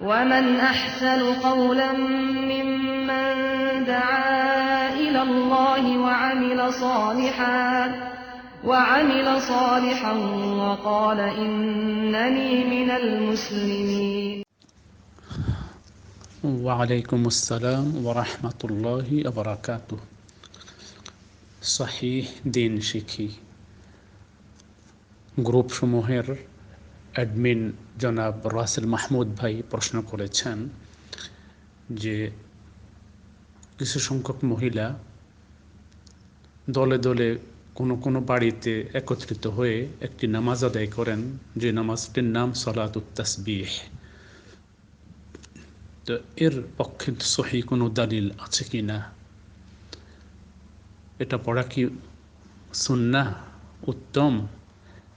ومن أحسن قولا ممن دعا إلى الله وعمل صالحا وعمل صالحا وقال إنني من المسلمين ওয়ালাইকুম আসসালাম ওরহমতুল্লাহি আবরাকাত সহিহ দিন শিখি গ্রুপসমূহের অ্যাডমিন জনাব রাসেল মাহমুদ ভাই প্রশ্ন করেছেন যে কিছু সংখ্যক মহিলা দলে দলে কোনো কোনো বাড়িতে একত্রিত হয়ে একটি নামাজ আদায় করেন, যে নামাজটির নাম সলাত উত্তাসবিহ তো এর পক্ষে সহি কোনো দালিল আছে কি না? এটা পড়া কি সুন্না উত্তম?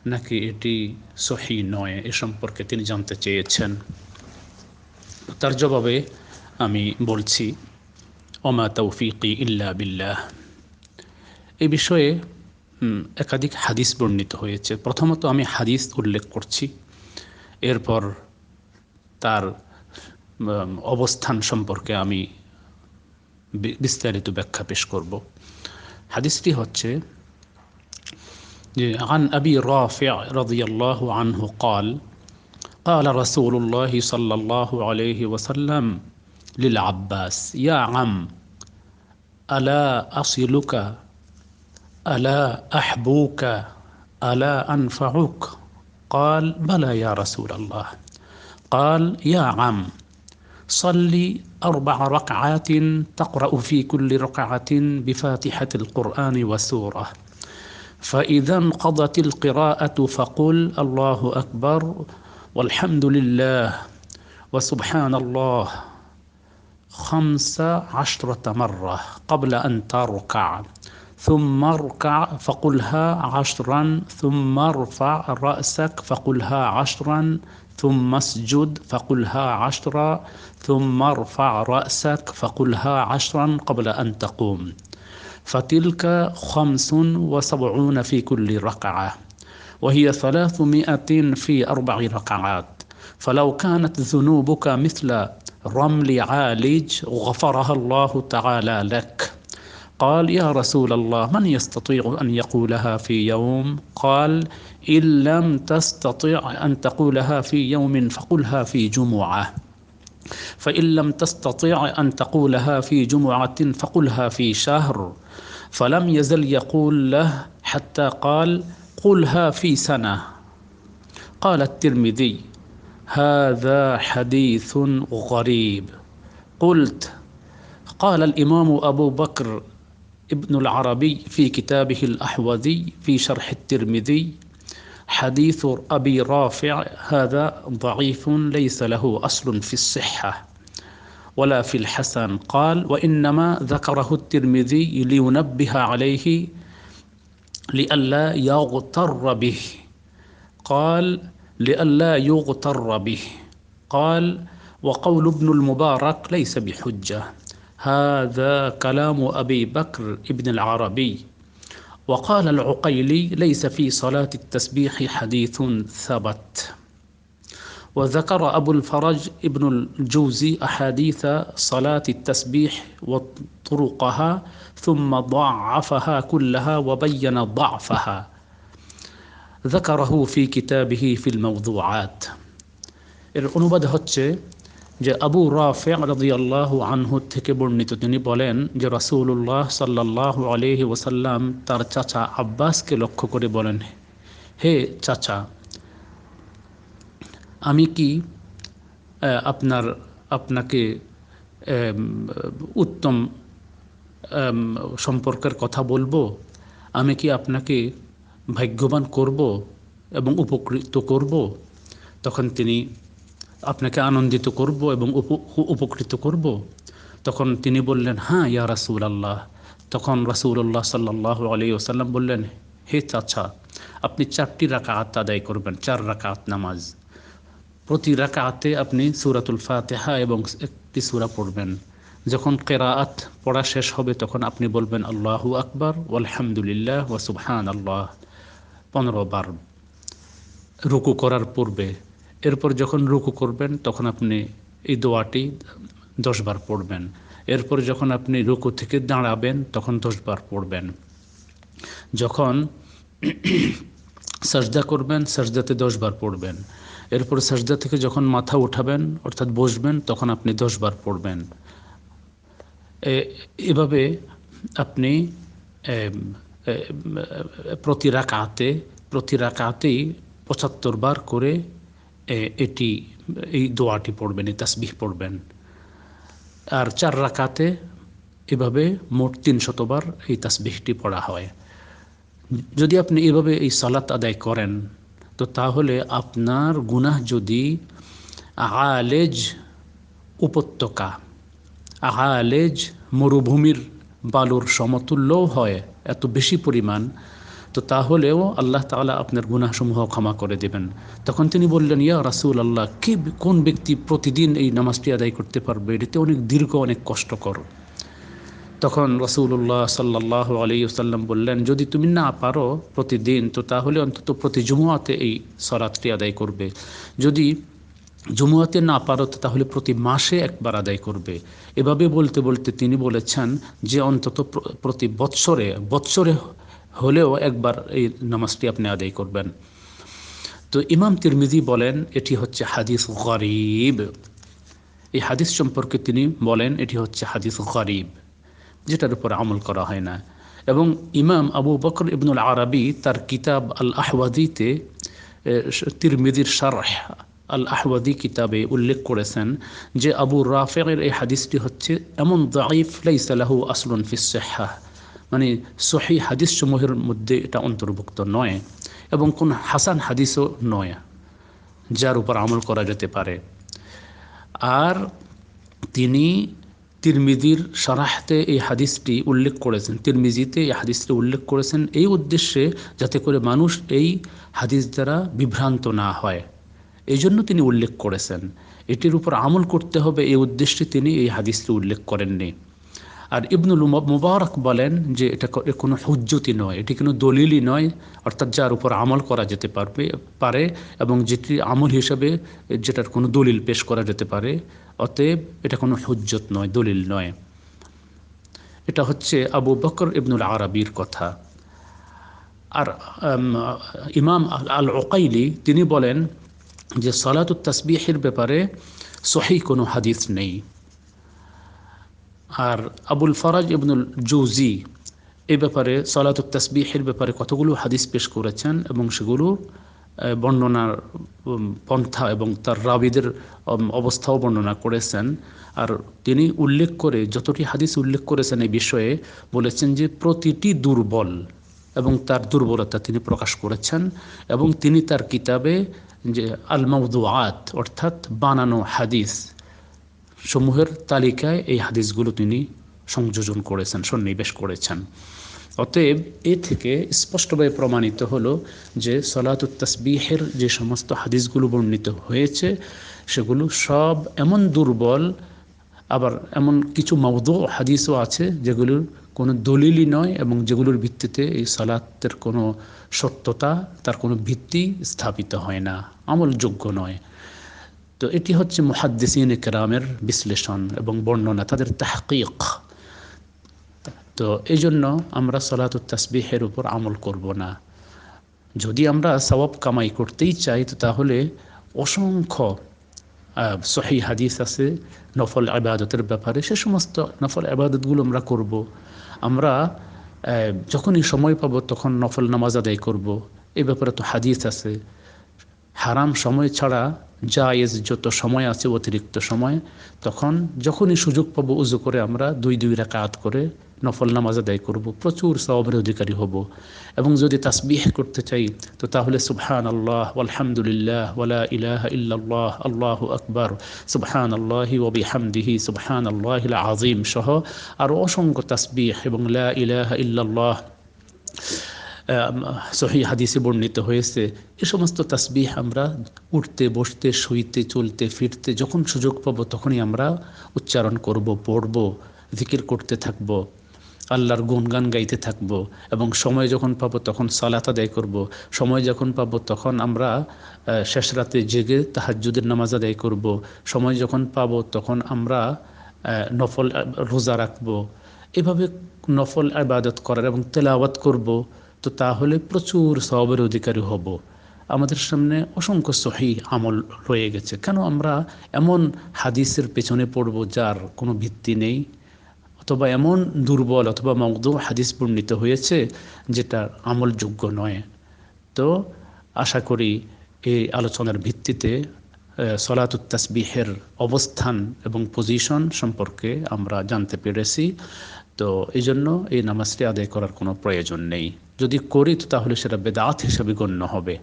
নাকি এটি সহি নয়? এ সম্পর্কে তিনি জানতে চেয়েছেন। তার জবাবে আমি বলছি, ওমা তৌফিকি ইল্লা বিল্লাহ। এই বিষয়ে একাধিক হাদিস বর্ণিত হয়েছে। প্রথমত আমি হাদিস উল্লেখ করছি। এরপর তার অবস্থান সম্পর্কে আমি বিস্তারিত ব্যাখ্যা পেশ করব। হাদিসটি হচ্ছে عن أبي رافع رضي الله عنه قال قال رسول الله صلى الله عليه وسلم للعباس يا عم ألا أصلك؟ ألا أحبوك؟ ألا أنفعك؟ قال بلى يا رسول الله. قال يا عم صل أربع ركعات تقرأ في كل ركعة بفاتحة القرآن وسورة. فإذا انقضت القراءة فقل الله أكبر والحمد لله وسبحان الله خمس عشرة مرة قبل أن تركع ثم اركع فقلها عشرا ثم ارفع رأسك فقلها عشرا ثم اسجد فقلها عشرا ثم ارفع رأسك فقلها عشرا قبل أن تقوم. فتلك خمس وسبعون في كل ركعة وهي ثلاثمائة في أربع ركعات فلو كانت ذنوبك مثل رمل عالج غفرها الله تعالى لك. قال يا رسول الله من يستطيع أن يقولها في يوم؟ قال إن لم تستطع أن تقولها في يوم فقلها في جمعة. فإن لم تستطع أن تقولها في جمعة فقلها في شهر. فلم يزل يقول له حتى قال قلها في سنة. قال الترمذي هذا حديث غريب. قلت قال الإمام أبو بكر ابن العربي في كتابه الأحوذي في شرح الترمذي حديث أبي رافع هذا ضعيف ليس له أصل في الصحة ولا في الحسن. قال وإنما ذكره الترمذي لينبه عليه لئلا يغتر به. قال لئلا يغتر به. قال وقول ابن المبارك ليس بحجة. هذا كلام أبي بكر ابن العربي. وقال العقيلي ليس في صلاة التسبيح حديث ثبت وذكر أبو الفرج ابن الجوزي أحاديث صلاة التسبيح وطرقها ثم ضعفها كلها وبين ضعفها ذكره في كتابه في الموضوعات অনুবাদ হচ্ছে যে আবু রাফে রাদিয়াল্লাহ আনহু থেকে বর্ণিত, তিনি বলেন যে রাসূলুল্লাহ সাল্লাহ আলহি ওসাল্লাম তার চাচা আব্বাসকে লক্ষ্য করে বলেন, হে চাচা, আমি কি আপনার, আপনাকে উত্তম সম্পর্কের কথা বলব? আমি কি আপনাকে ভাগ্যবান করব এবং উপকৃত করব? তখন তিনি আপনাকে আনন্দিত করব এবং উপকৃত করব। তখন তিনি বললেন হ্যাঁ ইয়া রাসুল আল্লাহ তখন রাসুল্লাহ সাল্লাহ আলী ওসাল্লাম বললেন, হে চাচা, আপনি চারটি রাকাত আদায় করবেন, চার রাকাত নামাজ। প্রতি রাকাতে আপনি সুরাতুল ফাতেহা এবং একটি সুরা পড়বেন। যখন কেরাআত পড়া শেষ হবে, তখন আপনি বলবেন, আল্লাহু আকবর আলহামদুলিল্লাহ ও সুবহান আল্লাহ পনেরো বার রুকু করার পূর্বে এরপর যখন রুকু করবেন, তখন আপনি এই দোয়াটি দশবার পড়বেন। এরপর যখন আপনি রুকু থেকে দাঁড়াবেন, তখন দশবার পড়বেন। যখন সাজদা করবেন, সাজদাতে দশবার পড়বেন। এরপর সাজদা থেকে যখন মাথা উঠাবেন, অর্থাৎ বসবেন, তখন আপনি দশবার পড়বেন। এভাবে আপনি প্রতি রাকাতে, প্রতি রাকাতেই পঁচাত্তর বার করে এটি, এই দোয়াটি পড়বেন, এই তাসবিহ পড়বেন। আর চার রাকাতে এভাবে মোট তিন শতবার এই তাসবিহটি পড়া হয়। যদি আপনি এভাবে এই সালাত আদায় করেন, তো তাহলে আপনার গুনাহ যদি আলেজ উপত্যকা আলেজ মরুভূমির বালুর সমতুল্যও হয়, এত বেশি পরিমাণ তো তাহলেও আল্লাহ তালা আপনার গুনাহসমূহ ক্ষমা করে দেবেন। তখন তিনি বললেন, ইয়া রাসুল আল্লাহ কি কোন ব্যক্তি প্রতিদিন এই নামাজটি আদায় করতে পারবে? এটিতে অনেক দীর্ঘ, অনেক কষ্টকর। তখন রসুল্লাহ সাল্লাহ আলাইসাল্লাম বললেন, যদি তুমি না পারো প্রতিদিন, তো তাহলে অন্তত প্রতি জুমুয়াতে এই সরাতটি আদায় করবে। যদি জুমুয়াতে না পারো তাহলে প্রতি মাসে একবার আদায় করবে। এভাবে বলতে বলতে তিনি বলেছেন যে অন্তত প্রতি বৎসরে বৎসরে হলেও একবার এই নামাজটি আপনি আদায় করবেন। তো ইমাম তিরমিজি বলেন, এটি হচ্ছে হাদিস গরিব। এই হাদিস সম্পর্কে তিনি বলেন, এটি হচ্ছে হাদিস গরিব, যেটার উপর আমল করা হয় না। এবং ইমাম আবু বকর ইবনুল আরবি তার কিতাব আল আহওয়াদিতে তিরমিদির সারহ আল আহওয়াদি কিতাবে উল্লেখ করেছেন যে আবু রাফের এই হাদিসটি হচ্ছে, এমন দাইফ লাইসালাহু আসলুন ফিসেহা মানে সহি হাদিস সমূহের মধ্যে এটা অন্তর্ভুক্ত নয় এবং কোন হাসান হাদিসও নয়, যার উপর আমল করা যেতে পারে। আর তিনি তিরমিদির সারাহতে এই হাদিসটি উল্লেখ করেছেন, তিরমিজিতে এই হাদিসটি উল্লেখ করেছেন এই উদ্দেশ্যে যাতে করে মানুষ এই হাদিস দ্বারা বিভ্রান্ত না হয়। এই জন্য তিনি উল্লেখ করেছেন। এটির উপর আমল করতে হবে, এই উদ্দেশ্যে তিনি এই হাদিসটি উল্লেখ করেননি। আর ইবনুল মুবারক বলেন যে এটা কোনো হুজ্জতি নয়, এটি কোনো দলিলই নয়, অর্থাৎ যার উপর আমল করা যেতে পারবে, পারে এবং যেটি আমল হিসাবে যেটার কোনো দলিল পেশ করা যেতে পারে, অতএব এটা কোনো হুজ্জত নয়, দলিল নয়। এটা হচ্ছে আবু বকর ইবনুল আরবির কথা। আর ইমাম আল ওকাইলি তিনি বলেন যে সলাতুত তাসবিহের ব্যাপারে সহি কোনো হাদিস নেই। আর আবুল ফরাজ ইবনুল জৌজি এই ব্যাপারে সলাতুত তাসবিহের ব্যাপারে কতগুলো হাদিস পেশ করেছেন এবং সেগুলো বর্ণনার পন্থা এবং তার রাবিদের অবস্থাও বর্ণনা করেছেন। আর তিনি উল্লেখ করে, যতটি হাদিস উল্লেখ করেছেন এই বিষয়ে, বলেছেন যে প্রতিটি দুর্বল এবং তার দুর্বলতা তিনি প্রকাশ করেছেন এবং তিনি তার কিতাবে যে আল অর্থাৎ বানানো হাদিস সমূহের তালিকায় এই হাদিসগুলো তিনি সংযোজন করেছেন, সন্নিবেশ করেছেন। অতএব এ থেকে স্পষ্টভাবে প্রমাণিত হলো যে সলাতুত তসবিহের যে সমস্ত হাদিসগুলো বর্ণিত হয়েছে, সেগুলো সব এমন দুর্বল, আবার এমন কিছু মৌদ হাদিসও আছে যেগুলোর কোনো দলিলই নয় এবং যেগুলোর ভিত্তিতে এই সালাতের কোনো সত্যতা, তার কোনো ভিত্তি স্থাপিত হয় না, আমলযোগ্য নয়। তো এটি হচ্ছে মুহাদ্দিসিন কেরামের বিশ্লেষণ এবং বর্ণনা, তাদের তাহকিক। তো এই জন্য আমরা সলাত তাসবিহের উপর আমল করব না। যদি আমরা সবাব কামাই করতেই চাই, তো তাহলে অসংখ্য সহি হাদিস আছে নফল আবাদতের ব্যাপারে। সে সমস্ত নফল আবাদতগুলো আমরা করব। আমরা যখনই সময় পাবো তখন নফল নামাজ আদায় করব। এই ব্যাপারে তো হাদিস আছে। হারাম সময় ছাড়া জায়েজ যত সময় আছে, অতিরিক্ত সময়, তখন যখনই সুযোগ পাবো উজু করে আমরা দুই দুই রাকাত করে নফল নামাজ আদায় করব। প্রচুর সবের অধিকারী হব। এবং যদি তাসবিহ করতে চাই, তো তাহলে সুবহান আল্লাহ আলহামদুলিল্লাহ ওয়ালা ইলাহ ইল্লাল্লাহ, আল্লাহ আকবর সুবহান আল্লাহি ওবি হামদিহি সুবহান আল্লাহ আজিম সহ আরও অসংখ্য তাসবিহ এবং লা ইলাহ ইল্লাল্লাহ সহি হাদিসে বর্ণিত হয়েছে, এ সমস্ত তাসবিহ আমরা উঠতে, বসতে, শুইতে, চলতে, ফিরতে, যখন সুযোগ পাবো তখনই আমরা উচ্চারণ করব, পড়ব, জিকির করতে থাকব, আল্লাহর গুণগান গাইতে থাকব এবং সময় যখন পাবো তখন সালাত আদায় করব। সময় যখন পাবো তখন আমরা শেষ রাতে জেগে তাহাজুদের নামাজ আদায় করব। সময় যখন পাবো তখন আমরা নফল রোজা রাখব। এভাবে নফল আবাদত করার এবং তেলাওয়াত করব। তো তাহলে প্রচুর সবের অধিকারী হব। আমাদের সামনে অসংখ্য সহি আমল রয়ে গেছে। কেন আমরা এমন হাদিসের পেছনে পড়ব যার কোনো ভিত্তি নেই? অথবা এমন দুর্বল অথবা মগ্ধ হাদিস বর্ণিত হয়েছে যেটা আমলযোগ্য নয়। তো আশা করি এই আলোচনার ভিত্তিতে সলাতুত তাসবিহের অবস্থান এবং পজিশন সম্পর্কে আমরা জানতে পেরেছি। তো এই জন্য এই নামাজটি আদায় করার কোনো প্রয়োজন নেই। যদি করি তো তাহলে সেটা বেদাত হিসাবে গণ্য হবে।